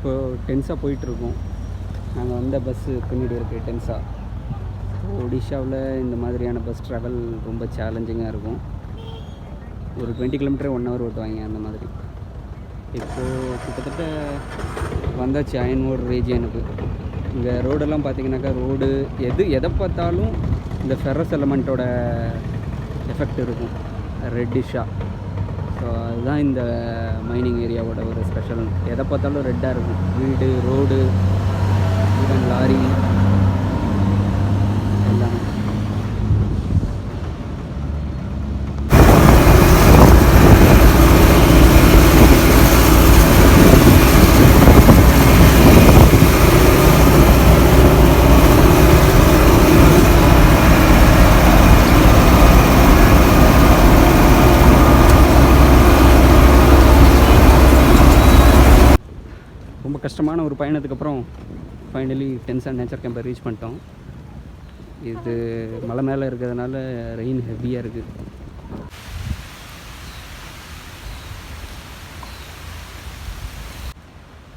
இப்போ டென்ஸாக போயிட்டுருக்கோம். நாங்கள் வந்த பஸ்ஸு பின்னாடி இருக்குது டென்ஸாக ஒடிஷாவில் இந்த மாதிரியான பஸ் ட்ராவல் ரொம்ப சேலஞ்சிங்காக இருக்கும். ஒரு டுவெண்ட்டி கிலோமீட்டர் ஒன் ஹவர் ஓட்டுவாங்க அந்த மாதிரி. இப்போது கிட்டத்தட்ட வந்தாச்சு அயன்மோர் ரீஜியனுக்கு. இங்கே ரோடெல்லாம் பார்த்தீங்கன்னாக்கா ரோடு எது எதை பார்த்தாலும் இந்த ஃபெரஸ் எலமெண்ட்டோட எஃபெக்ட் இருக்கும். ரெட்டிஷாக ஸோ அதுதான் இந்த மைனிங் ஏரியாவோட ஒரு ஸ்பெஷல் எதை பார்த்தாலும் ரெட்டாக இருக்கும். வீடு ரோடு ஈவன் லாரி எல்லாமே ரொம்ப கஷ்டமான ஒரு பயணத்துக்கு அப்புறம் ஃபைனலி டென்சன் நேச்சர் கேம்பை ரீச் பண்ணிட்டோம். இது மலை மேலே இருக்கிறதுனால ரெயின் ஹெவியாக இருக்குது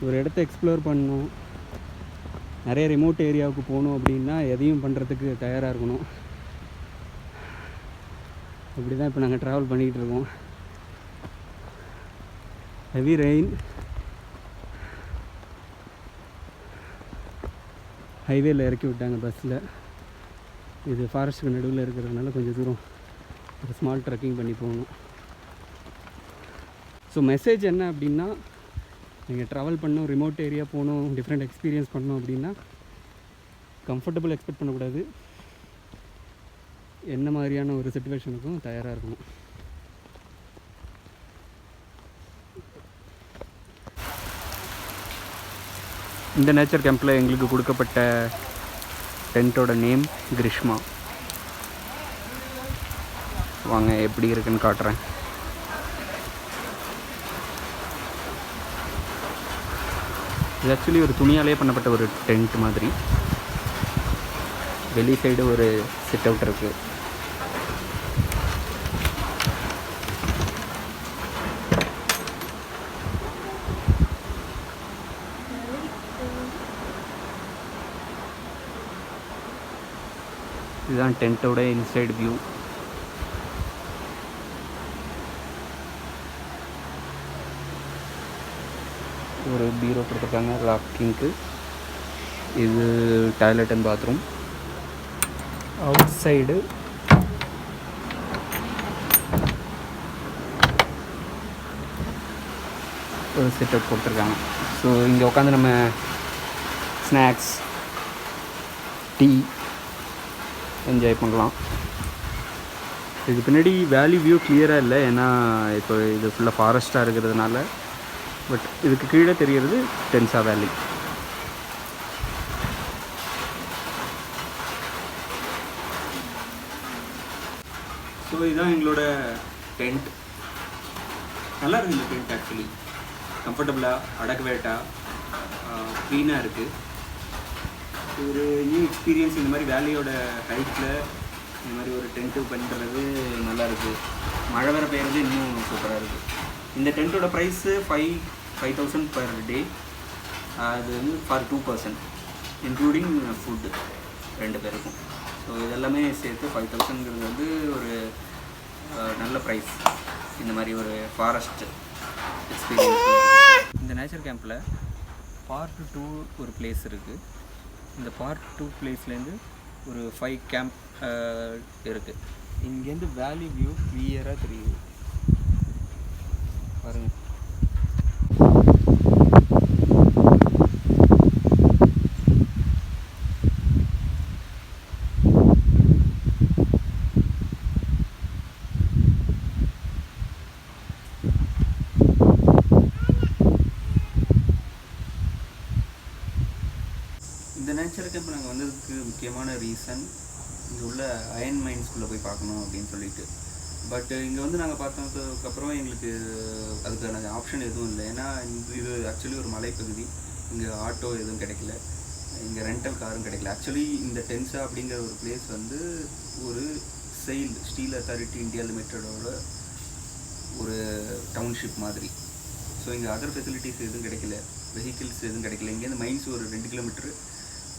ஒரு இடத்த எக்ஸ்ப்ளோர் பண்ணணும். நிறைய ரிமோட் ஏரியாவுக்கு போகணும் அப்படின்னா எதையும் பண்ணுறதுக்கு தயாராக இருக்கணும். அப்படி தான் இப்போ நாங்கள் ட்ராவல் பண்ணிக்கிட்டு இருக்கோம். ஹெவி ரெயின் ஹைவேயில் இறக்கி விட்டாங்க பஸ்ஸில் இது ஃபாரஸ்ட்டுக்கு நடுவில் இருக்கிறதுனால கொஞ்சம் தூரம் ஒரு ஸ்மால் ட்ரக்கிங் பண்ணி போகணும். ஸோ மெசேஜ் என்ன அப்படின்னா நீங்கள் ட்ராவல் பண்ணணும் ரிமோட் ஏரியா போகணும் டிஃப்ரெண்ட் எக்ஸ்பீரியன்ஸ் பண்ணணும் அப்படின்னா கம்ஃபர்டபுள் எக்ஸ்பெக்ட் பண்ணக்கூடாது. என்ன மாதிரியான ஒரு சுச்சுவேஷனுக்கும் தயாராக இருக்கணும். இந்த நேச்சர் கேம்பில் எங்களுக்கு கொடுக்கப்பட்ட டென்ட்டோட நேம் கிரிஷ்மா. வாங்க எப்படி இருக்குன்னு காட்டுறேன். இது ஆக்சுவலி ஒரு துணியாலே பண்ணப்பட்ட ஒரு டென்ட் மாதிரி. வெளி சைடு ஒரு சிட் அவுட் இருக்குது இதுதான் டென்ட்டோட இன்சைடு வியூ. ஒரு பீரோ கொடுத்துருக்காங்க லாக்கிங்க்கு. இது toilet and bathroom. Outside ஒரு செட்டப் கொடுத்துருக்காங்க. ஸோ இங்கே உட்காந்து நம்ம ஸ்நாக்ஸ் டீ என்ஜாய் பண்ணலாம். இது பின்னாடி வேலி வியூ கிளியராக இல்லை ஏன்னா இப்போ இது ஃபுல்லாக ஃபாரஸ்ட்டாக இருக்கிறதுனால. பட் இதுக்கு கீழே தெரிகிறது டென்சா வேலி ஸோ இதுதான் எங்களோட டென்ட் நல்லா இருக்குது இந்த டென்ட் ஆக்சுவலி கம்ஃபர்டபுளாக அடக்குவேட்டாக க்ளீனாக இருக்குது ஒரு நியூ எக்ஸ்பீரியன்ஸ் இந்த மாதிரி வேலையோட ஹைட்டில் இந்த மாதிரி ஒரு டென்ட்டு பண்ணுறது நல்லா இருக்குது மழை வர பெய்யறது இன்னும் சூப்பராக இருக்குது இந்த டென்ட்டோட price five five thousand per day அது வந்து for two person including food ரெண்டு பேருக்கும். ஸோ இதெல்லாமே சேர்த்து ஃபைவ் தௌசண்ட்ங்கிறது வந்து ஒரு நல்ல ப்ரைஸ் இந்த மாதிரி ஒரு ஃபாரஸ்ட் எக்ஸ்பீரியன்ஸ் இந்த நேச்சர் கேம்பில் பார்ட் டூ ஒரு பிளேஸ் இருக்குது இந்த பார்ட் டூ பிளேஸ்லேருந்து ஒரு ஃபைவ் கேம்ப் இருக்குது இங்கேருந்து வேலி வியூ கிளியராக தெரியுது. பாருங்கள் இந்த நேச்சர் கேம்ப் நாங்கள் வந்ததுக்கு முக்கியமான ரீசன் இங்கே உள்ள அயன் மைன்ஸ்குள்ளே போய் பார்க்கணும் அப்படின்னு சொல்லிட்டு. பட் இங்கே வந்து நாங்கள் பார்த்ததுக்கப்புறம் எங்களுக்கு அதுக்கான ஆப்ஷன் எதுவும் இல்லை. ஏன்னா இது ஆக்சுவலி ஒரு மலைப்பகுதி. இங்கே ஆட்டோ எதுவும் கிடைக்கல. இங்கே ரெண்டல் காரும் கிடைக்கல. ஆக்சுவலி இந்த டென்சா அப்படிங்கிற ஒரு பிளேஸ் வந்து ஒரு செயில் ஸ்டீல் அத்தாரிட்டி இந்தியா லிமிட்டடோட ஒரு டவுன்ஷிப் மாதிரி. ஸோ இங்கே அதர் ஃபெசிலிட்டிஸ் எதுவும் கிடைக்கல. வெஹிக்கிள்ஸ் எதுவும் கிடைக்கல. இங்கேருந்து மைன்ஸ் ஒரு ரெண்டு கிலோமீட்டரு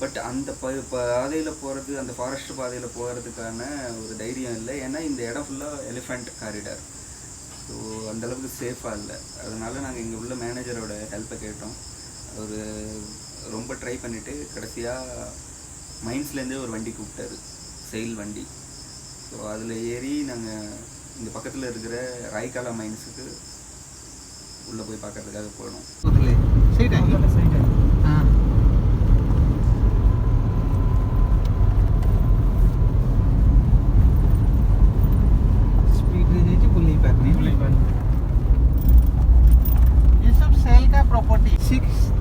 பட் அந்த ப பாதையில் போகிறது அந்த ஃபாரஸ்ட் பாதையில் போகிறதுக்கான ஒரு தைரியம் இல்லை. ஏன்னா இந்த இடம் ஃபுல்லாக எலிஃபண்ட் காரிடார் ஸோ அந்தளவுக்கு சேஃபாக இல்லை. அதனால நாங்கள் இங்கே உள்ள மேனேஜரோட ஹெல்ப்பை கேட்டோம். அவர் ரொம்ப ட்ரை பண்ணிவிட்டு கடைசியாக மைன்ஸ்லேருந்தே ஒரு வண்டி கூப்பிட்டாரு. செயில் வண்டி. ஸோ அதில் ஏறி நாங்கள் இந்த பக்கத்தில் இருக்கிற ராய்காலா மைன்ஸுக்கு உள்ளே போய் பார்க்கறதுக்காக போனோம்.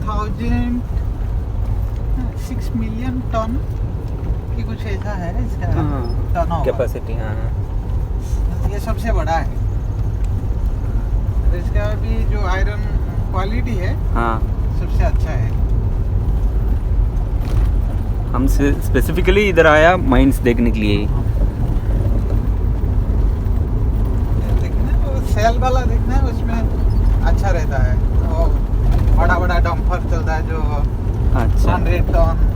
थाउज़ेंड सिक्स मिलियन टन की कुछ ऐसा है इसका टर्न कैपेसिटी हाँ ये सबसे बड़ा है। इसका भी जो आयरन क्वालिटी है हाँ। सबसे अच्छा है। हम स्पेसिफिकली इधर आया माइंस देखने के लिए। देखना वो सेल वाला देखना है उसमें अच्छा रहता है। बड़ा बड़ा डंपर चलता है जो अच्छा हंड्रेड टन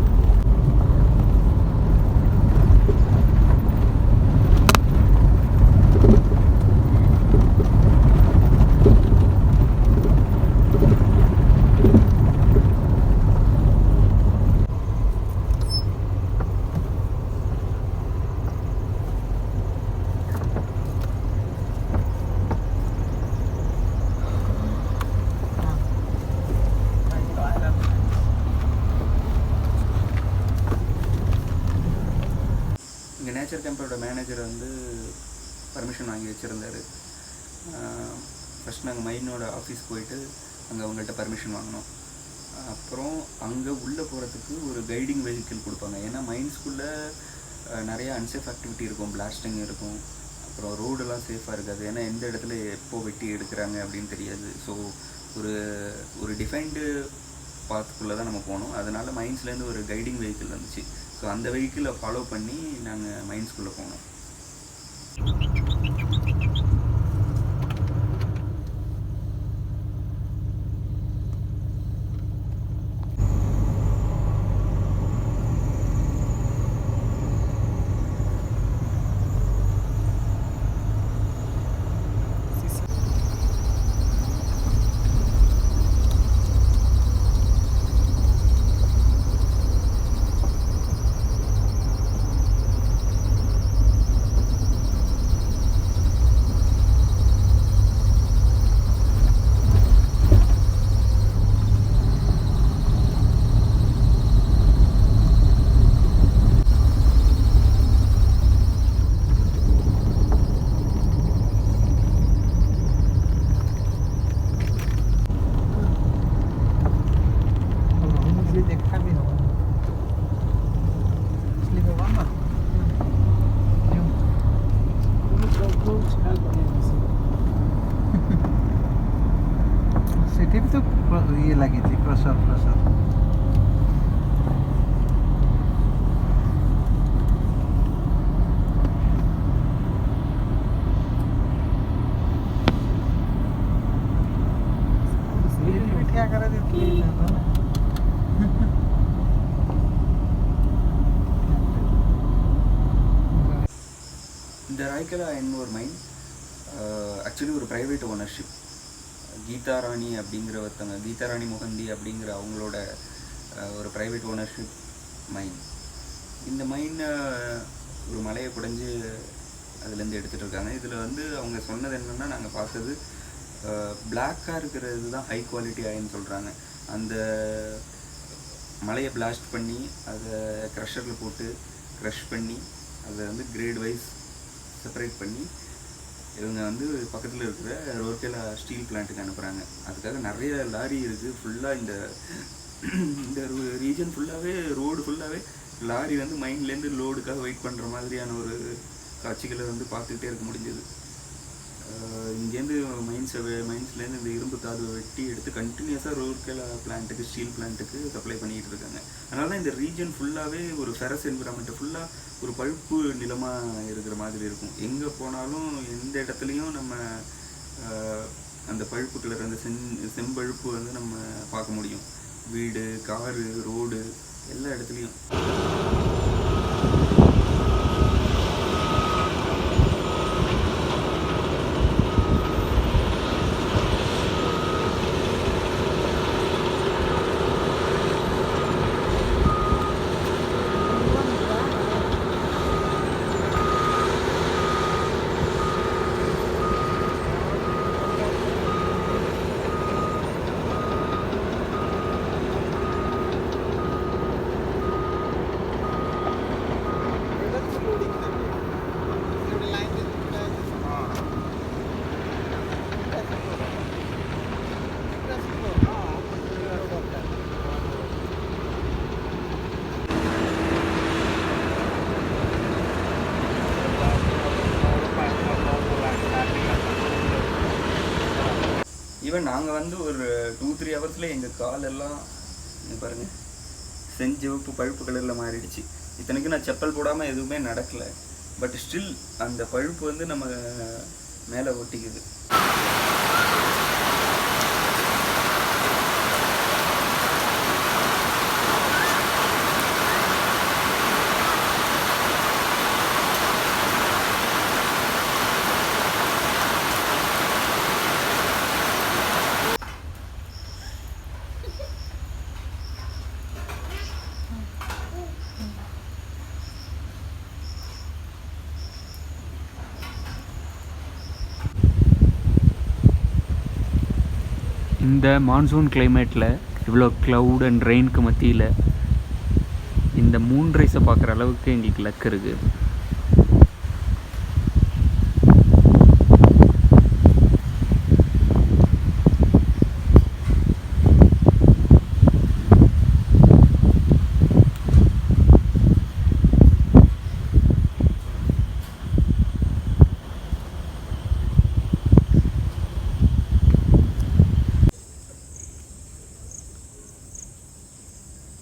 நேச்சர் மேனேஜர் வந்து பர்மிஷன் வாங்கி வச்சுருந்தாரு. ஃபஸ்ட் நாங்கள் மைனோட ஆஃபீஸ் போயிட்டு அங்கே அவங்கள்ட்ட பர்மிஷன் வாங்கினோம். அப்புறம் அங்கே உள்ளே போகிறதுக்கு ஒரு கைடிங் வெஹிக்கிள் கொடுப்பாங்க. ஏன்னா மைன்ஸ்குள்ளே நிறையா அன்சேஃப் ஆக்டிவிட்டி இருக்கும். பிளாஸ்டிங் இருக்கும். அப்புறம் ரோடெல்லாம் சேஃபாக இருக்காது. ஏன்னா எந்த இடத்துல எப்போ வெட்டி எடுக்கிறாங்க அப்படின்னு தெரியாது. ஸோ ஒரு ஒரு டிஃபைன்டு பாத்துக்குள்ளே தான் நம்ம போனோம். அதனால் மைன்ஸ்லேருந்து ஒரு கைடிங் வெஹிக்கிள் வந்துச்சு. ஸோ அந்த வெஹிக்கிளை ஃபாலோ பண்ணி நாங்கள் மைன்ஸ்குள்ளே போனோம். caminhão. Desligou a marca. Viu? Você tem que ter quanto você lá que tem passar, passar. Agora deu que ele não, né? இந்த ராய்கலா uh, ஒரு மைன் ஆக்சுவலி ஒரு ப்ரைவேட் ஓனர்ஷிப் கீதா ராணி அப்படிங்கிற ஒருத்தவங்க கீதாராணி முகந்தி அப்படிங்கிற அவங்களோட uh, ஒரு ப்ரைவேட் ஓனர்ஷிப் மைன் இந்த mine uh, ஒரு மலையை குடைஞ்சு அதுலேருந்து எடுத்துகிட்டு இருக்காங்க. இதில் வந்து அவங்க சொன்னது என்னென்னா நாங்கள் பார்த்தது பிளாக்காக இருக்கிறது தான் ஹை குவாலிட்டி ஆயின்னு சொல்கிறாங்க அந்த மலையை பிளாஸ்ட் பண்ணி அதை க்ரஷரில் போட்டு க்ரஷ் பண்ணி அதை வந்து கிரேட் வைஸ் செப்பரேட் பண்ணி இவங்க வந்து பக்கத்தில் இருக்கிற ரோர்கேலா ஸ்டீல் பிளான்ட்டுக்கு அனுப்புகிறாங்க அதுக்காக நிறைய லாரி இருக்குது ஃபுல்லாக இந்த இந்த ரீஜன் ஃபுல்லாகவே ரோடு ஃபுல்லாகவே லாரி வந்து மைண்ட்லேருந்து லோடுக்காக வெயிட் பண்ணுற மாதிரியான ஒரு காட்சிகளை வந்து பார்த்துக்கிட்டே இருக்க முடிஞ்சது. இங்கேருந்து மைன்ஸ் மைன்ஸ்லேருந்து இந்த இரும்பு தாதுவை வெட்டி எடுத்து கண்டினியூஸாக ரோர்கேலா பிளான்ட்டுக்கு ஸ்டீல் பிளான்ட்டுக்கு சப்ளை பண்ணிகிட்டு இருக்காங்க. அதனால தான் இந்த ரீஜன் ஃபுல்லாகவே ஒரு ஃபெரஸ் என்விரான்மெண்ட்டு ஃபுல்லாக ஒரு பழுப்பு நிலமாக இருக்கிற மாதிரி இருக்கும். எங்கே போனாலும் எந்த இடத்துலையும் நம்ம அந்த பழுப்பு கலர் அந்த செம் செம்பழுப்பு வந்து நம்ம பார்க்க முடியும். வீடு காரு ரோடு எல்லா இடத்துலையும். ஈவன் நாங்கள் வந்து ஒரு டூ த்ரீ ஹவர்ஸில் எங்கள் காலெல்லாம் பாருங்கள் பாருங்க செஞ்சிவப்பு பழுப்பு கலரில் மாறிடுச்சு. இத்தனைக்கும் நான் செப்பல் போடாமல் எதுவுமே நடக்கலை. பட் ஸ்டில் அந்த பழுப்பு வந்து நம்ம மேலே ஒட்டிக்குது. இந்த மான்சூன் கிளைமேட்டில் இவ்வளோ க்ளவுட் அண்ட் ரெயினுக்கு மத்தியில் இந்த மூன் ரைஸை பார்க்குற அளவுக்கு எங்களுக்கு லக் இருக்குது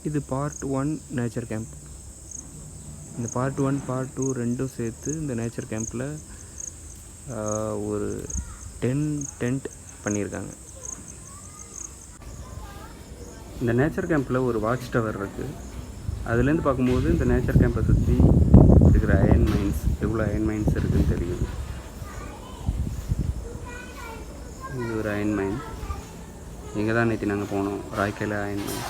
இது பார்ட் ஒன் நேச்சர் கேம்ப் இந்த பார்ட் ஒன் பார்ட் டூ ரெண்டும் சேர்த்து இந்த நேச்சர் கேம்பில் ஒரு டென் டென்ட் பண்ணியிருக்காங்க. இந்த நேச்சர் கேம்பில் ஒரு வாட்ச் டவர் இருக்குது அதுலேருந்து பார்க்கும்போது இந்த நேச்சர் கேம்பை சுற்றி இருக்கிற அயன் மைன்ஸ் எவ்வளோ அயன் மைன்ஸ் இருக்குதுன்னு தெரியும். இது ஒரு அயன் மைன் இங்கே தான் நேற்று நாங்கள் போனோம்? ராய்க்கையில் அயன் மைன்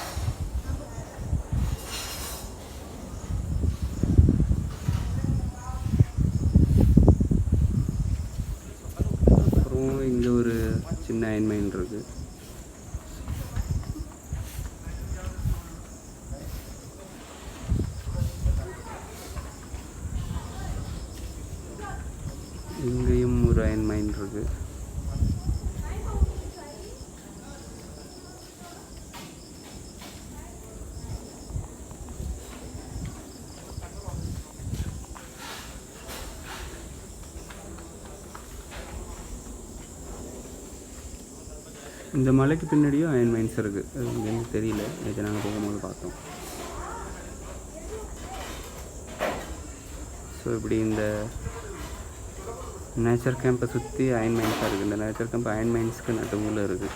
அப்புறம் இங்கே ஒரு சின்ன அயன் மைன் இருக்குது இங்கேயும் ஒரு அயன் மைன் இருக்குது இந்த மலைக்கு பின்னாடியும் அயன் மைன்ஸ் இருக்குது எங்களுக்கு தெரியல. நேற்று நாங்கள் போகும்போது பார்த்தோம். ஸோ இப்படி இந்த நேச்சர் கேம்பை சுற்றி அயன் மைன்ஸாக இருக்குது இந்த நேச்சர் கேம்ப் அயன் மைன்ஸ்க்கு நடுவில் இருக்குது